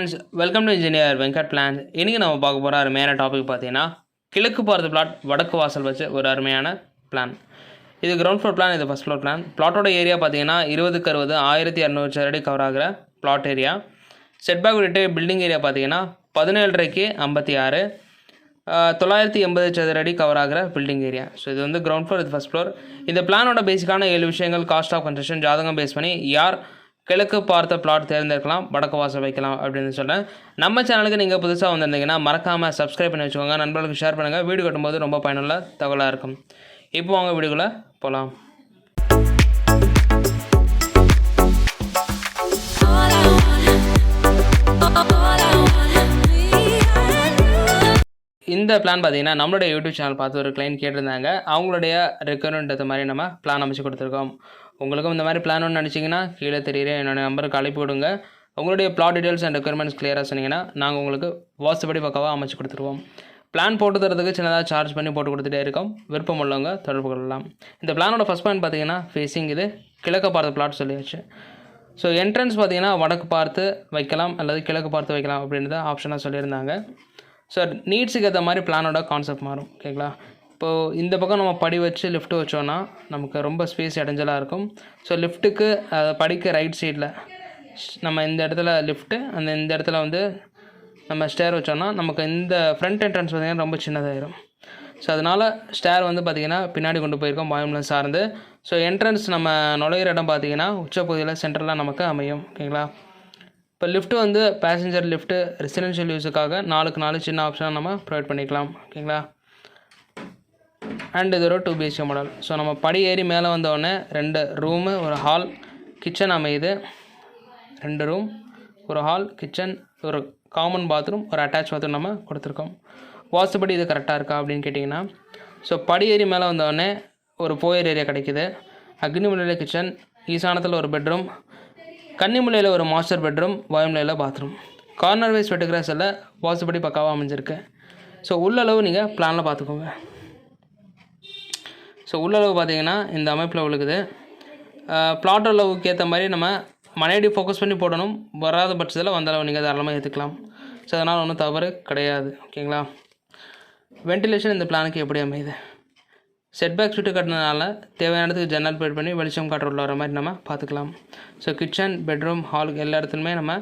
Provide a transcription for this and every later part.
Friends welcome to engineer Venkat plans இன்றைக்கி நம்ம பார்க்க போகிற அருமையான டாபிக் பார்த்தீங்கன்னா கிழக்கு பார்த்த பிளாட் வடக்கு வாசல் வச்சு ஒரு அருமையான பிளான் இது கிரவுண்ட் ஃப்ளோர் பிளான் இது ஃபஸ்ட் ஃப்ளோர் பிளான் பிளாட்டோட ஏரியா பார்த்தீங்கன்னா இருபதுக்கு அறுபது ஆயிரத்தி இரநூறு சரடி கவர் ஆகிற பிளாட் ஏரியா செட்பேக் விட்டு பில்டிங் ஏரியா பார்த்தீங்கன்னா பதினேழரைக்கு ஐம்பத்தி ஆறு தொள்ளாயிரத்தி எண்பது சதுரடி கவர் ஆகிற பில்டிங் ஏரியா ஸோ இது வந்து கிரவுண்ட் ஃப்ளோர் இது ஃபஸ்ட் ஃப்ளோர் இந்த பிளானோட பேசிக்கான ஏழு விஷயங்கள் காஸ்ட் ஆஃப் கன்ஸ்ட்ரக்ஷன் ஜாதகம் பேஸ் பண்ணி யார் கிழக்கு பார்த்த பிளாட் தேர்ந்தெடுக்கலாம் வடக்கு வாசல் வைக்கலாம் அப்படின்னு சொல்கிறேன் நம்ம சேனலுக்கு நீங்கள் புதுசாக வந்திருந்தீங்கன்னா மறக்காமல் சப்ஸ்கிரைப் பண்ணி வச்சுக்கோங்க. நண்பர்களுக்கு ஷேர் பண்ணுங்கள் வீடு கட்டும்போது ரொம்ப பயனுள்ள தகவலாக இருக்கும். இப்போ அவங்க வீடுக்குள்ளே போகலாம் இந்த பிளான் பார்த்தீங்கன்னா நம்மளுடைய யூடியூப் சேனல் பார்த்து ஒரு கிளைண்ட் கேட்டிருந்தாங்க. அவங்களுடைய ரெக்குவயர்மெண்ட் மாதிரி நம்ம பிளான் அமைச்சு கொடுத்துருக்கோம். உங்களுக்கும் இந்த மாதிரி பிளான் ஒன்று நினச்சிங்கன்னா கீழே தெரியுற என்னோடய நம்பருக்கு அழைப்பு விடுங்க. உங்களுடைய பிளாட் டீடைல்ஸ் அண்ட் ரெக்குயர்மெண்ட்ஸ் கிளியராக சொன்னீங்கன்னா நாங்கள் உங்களுக்கு வாட்ஸ்அப்படி பக்கவாக அமைச்சு கொடுத்துருவோம். பிளான் போட்டு தரதுக்கு சின்னதாக சார்ஜ் பண்ணி போட்டு கொடுத்துட்டே இருக்கோம். விருப்பம் உள்ளவங்க தொடர்பு கொள்ளலாம். இந்த பிளானோட ஃபஸ்ட் பாயிண்ட் பார்த்தீங்கன்னா ஃபேஸிங் இது கிழக்க பார்த்த பிளாட் சொல்லியாச்சு. ஸோ என்ட்ரன்ஸ் பார்த்தீங்கன்னா வடக்கு பார்த்து வைக்கலாம் அல்லது கிழக்கு பார்த்து வைக்கலாம் அப்படின்றத ஆப்ஷனாக சொல்லியிருந்தாங்க. ஸோ நீட்ஸுக்கு ஏற்ற மாதிரி பிளானோட கான்செப்ட் மாறும். ஓகேங்களா இப்போது இந்த பக்கம் நம்ம படி வச்சு லிஃப்ட் வச்சோன்னா நமக்கு ரொம்ப ஸ்பேஸ் இடைஞ்சலாக இருக்கும். ஸோ லிஃப்ட்டுக்கு படிக்க ரைட் சைடில் நம்ம இந்த இடத்துல லிஃப்ட்டு அந்த இந்த இடத்துல வந்து நம்ம ஸ்டேர் வச்சோன்னா நமக்கு இந்த ஃப்ரண்ட் என்ட்ரன்ஸ் பார்த்திங்கன்னா ரொம்ப சின்னதாயிரும். ஸோ அதனால் ஸ்டேர் வந்து பார்த்திங்கன்னா பின்னாடி கொண்டு போயிருக்கோம் பாயம்ல சார்ந்து. ஸோ என்ட்ரன்ஸ் நம்ம நுழையிற இடம் பார்த்திங்கன்னா உச்சப்பகுதியில் சென்டரில் நமக்கு அமையும் ஓகேங்களா இப்போ லிஃப்ட் வந்து பேசஞ்சர் லிஃப்ட்டு ரெசிடென்ஷியல் யூஸுக்காக நாலுக்கு நாலு சின்ன ஆப்ஷனாக நம்ம ப்ரொவைட் பண்ணிக்கலாம் ஓகேங்களா அண்ட் இது ஒரு டூ பிஹெச்கே மாடல் ஸோ நம்ம படி ஏறி மேலே வந்தோடனே ரெண்டு ரூமு ஒரு ஹால் கிச்சன் அமையுது. ரெண்டு ரூம் ஒரு ஹால் கிச்சன் ஒரு காமன் பாத்ரூம் ஒரு அட்டாச் பாத்ரூம் நம்ம கொடுத்துருக்கோம். வாஸ்துபடி இது கரெக்டாக இருக்கா அப்படின்னு கேட்டிங்கன்னா ஸோ படி ஏறி மேலே வந்தோடனே ஒரு போயர் ஏரியா கிடைக்குது. அக்னிமுலையில் கிச்சன் ஈசானத்தில் ஒரு பெட்ரூம் கன்னிமுலையில் ஒரு மாஸ்டர் பெட்ரூம் வாயுமலையில் பாத்ரூம் கார்னர் வைஸ் வெட்டுகிராஸில் வாசுபடி பக்காவாக அமைஞ்சிருக்கு. ஸோ உள்ளளவு நீங்கள் பிளானில் பார்த்துக்கோங்க ஸோ உள்ளளவு பார்த்தீங்கன்னா இந்த அமைப்பில் விழுக்குது பிளாட் அளவுக்கு ஏற்ற மாதிரி நம்ம மனையடி ஃபோக்கஸ் பண்ணி போடணும். வராத பட்சத்தில் வந்தளவு நீங்கள் தாராளமாக ஏற்றுக்கலாம் ஸோ அதனால் ஒன்றும் தவறு கிடையாது. ஓகேங்களா? வென்டிலேஷன் இந்த பிளானுக்கு எப்படி அமையுது? செட்பேக் சுட்டு கட்டினதுனால தேவையான இடத்துக்கு ஜன்னல் ப்ரொவைட் பண்ணி வெளிச்சம் காற்று உள்ள வர மாதிரி நம்ம பார்த்துக்கலாம். ஸோ கிச்சன் பெட்ரூம் ஹால் எல்லா இடத்துலையுமே நம்ம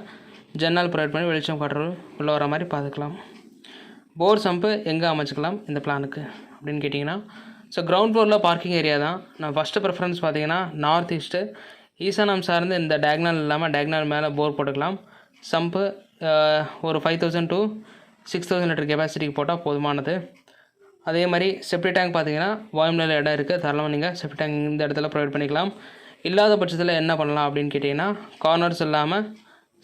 ஜன்னல் ப்ரொவைட் பண்ணி வெளிச்சம் காற்று உள்ள வர மாதிரி பார்த்துக்கலாம். போர் சம்பு எங்கே அமைச்சிக்கலாம் இந்த பிளானுக்கு அப்படின்னு கேட்டிங்கன்னா ஸோ கிரவுண்ட் ஃப்ளோரில் பார்க்கிங் ஏரியா தான். நான் ஃபஸ்ட்டு ப்ரிஃபரன்ஸ் பார்த்தீங்கன்னா நார்த் ஈஸ்ட்டு ஈசானம் சார்ந்து இந்த டயக்னல் இல்லாமல் டயக்னல் மேலே போர் போட்டுக்கலாம். சம்பு ஒரு five thousand to six thousand litre கெப்பாசிட்டிக்கு போட்டால் போதுமானது. அதே மாதிரி செப்டி டேங்க் பார்த்தீங்கன்னா வாயுமலையில் இடம் இருக்குது தரலாம் நீங்கள் செப்டி டேங்க் இந்த இடத்துல ப்ரொவைட் பண்ணிக்கலாம். இல்லாத பட்சத்தில் என்ன பண்ணலாம் அப்படின்னு கேட்டிங்கன்னா கார்னர்ஸ் இல்லாமல்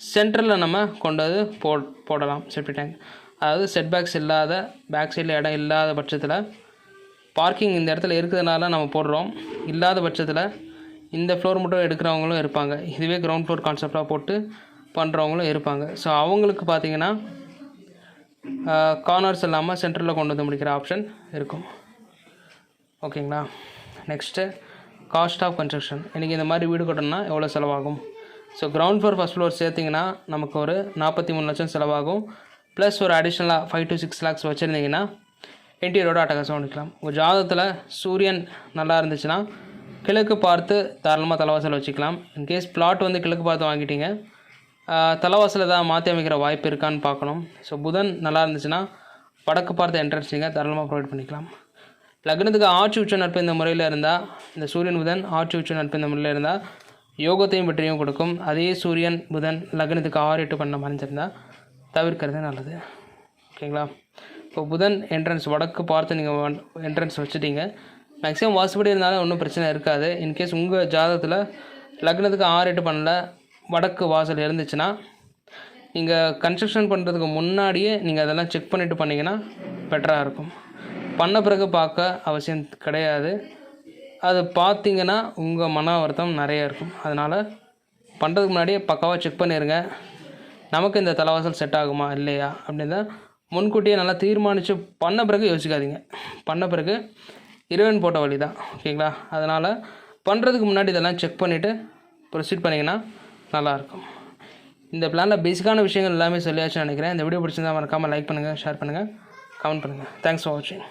சென்டரில் நம்ம கொண்டு வந்து போ போடலாம் செப்டி டேங்க் அதாவது செட் பேக்ஸ் இல்லாத பேக் சைடில் இடம் இல்லாத பட்சத்தில் பார்க்கிங் இந்த இடத்துல இருக்கிறதுனால நம்ம போடுறோம். இல்லாத பட்சத்தில் இந்த ஃப்ளோர் மட்டும் எடுக்கிறவங்களும் இருப்பாங்க. இதுவே கிரவுண்ட் ஃப்ளோர் கான்செப்டாக போட்டு பண்ணுறவங்களும் இருப்பாங்க. ஸோ அவங்களுக்கு பார்த்தீங்கன்னா கார்னர்ஸ் இல்லாமல் சென்டரில் கொண்டு வந்து முடிக்கிற ஆப்ஷன் இருக்கும். ஓகேங்களா? நெக்ஸ்ட்டு காஸ்ட் ஆஃப் கன்ஸ்ட்ரக்ஷன் இன்றைக்கி இந்த மாதிரி வீடு கட்டணும்னா எவ்வளோ செலவாகும்? So ground floor first floor சேர்த்திங்கன்னா நமக்கு ஒரு நாற்பத்தி மூணு லட்சம் செலவாகும். ப்ளஸ் ஒரு அடிஷ்னலாக ஃபைவ் டு சிக்ஸ் லேக்ஸ் வச்சுருந்தீங்கன்னா இன்டீரியரோட அட்டகாசம் பண்ணிக்கலாம் உங்கள் ஜாதகத்தில் சூரியன் நல்லா இருந்துச்சுன்னா கிழக்கு பார்த்து தாராளமாக தலைவாசல் வச்சுக்கலாம். இன்கேஸ் பிளாட் வந்து கிழக்கு பார்த்து வாங்கிட்டீங்க ஆஹ் தலைவாசல் ஏதாவது மாற்றி அமைக்கிற வாய்ப்பு இருக்கான்னு பார்க்கணும். ஸோ புதன் நல்லா இருந்துச்சுன்னா வடக்கு பார்த்த என்ட்ரன்ஸ் நீங்கள் தாராளமாக ப்ரொவைட் பண்ணிக்கலாம். லக்னத்துக்கு ஆட்சி உச்ச நட்பு இந்த முறையில் இருந்தால் இந்த சூரியன் புதன் ஆட்சி உச்ச நட்பு இந்த முறையில் இருந்தால் யோகத்தையும் வெற்றியும் கொடுக்கும். அதே சூரியன் புதன் லக்னத்துக்கு ஆறு எட்டு பண்ண மறைஞ்சிருந்தால் தவிர்க்கிறது நல்லது. ஓகேங்களா? இப்போ புதன் என்ட்ரன்ஸ் வடக்கு பார்த்து நீங்கள் என்ட்ரன்ஸ் வச்சுட்டீங்க. மேக்ஸிமம் வாசுபடி இருந்தாலும் ஒன்றும் பிரச்சனை இருக்காது. இன்கேஸ் உங்கள் ஜாதகத்தில் லக்னத்துக்கு ஆறு எட்டு பண்ணல வடக்கு வாசல் இருந்துச்சுன்னா நீங்கள் கன்ஸ்ட்ரக்ஷன் பண்ணுறதுக்கு முன்னாடியே நீங்கள் அதெல்லாம் செக் பண்ணிவிட்டு பண்ணிங்கன்னா பெட்டராக இருக்கும். பண்ண பிறகு பார்க்க அவசியம் கிடையாது. அது பார்த்தீங்கன்னா உங்கள் மன வருத்தம் நிறைய இருக்கும். அதனால் பண்ணுறதுக்கு முன்னாடியே பக்காவாக செக் பண்ணிடுங்க நமக்கு இந்த தலைவாசல் செட் ஆகுமா இல்லையா அப்படின்னு தான் முன்கூட்டியே நல்லா தீர்மானித்து பண்ண பிறகு யோசிக்காதீங்க. பண்ண பிறகு இறைவன் போட்ட வழி தான் ஓகேங்களா? அதனால் பண்ணுறதுக்கு முன்னாடி இதெல்லாம் செக் பண்ணிவிட்டு ப்ரொசீட் பண்ணிங்கன்னா நல்லாயிருக்கும் இந்த பிளானில் பேசிக்கான விஷயங்கள் எல்லாமே சொல்லியாச்சுன்னு நினைக்கிறேன். இந்த வீடியோ பிடிச்சிருந்தா மறக்காமல் லைக் பண்ணுங்கள் ஷேர் பண்ணுங்கள் கமெண்ட் பண்ணுங்கள் தேங்க்ஸ் ஃபார் வாட்சிங்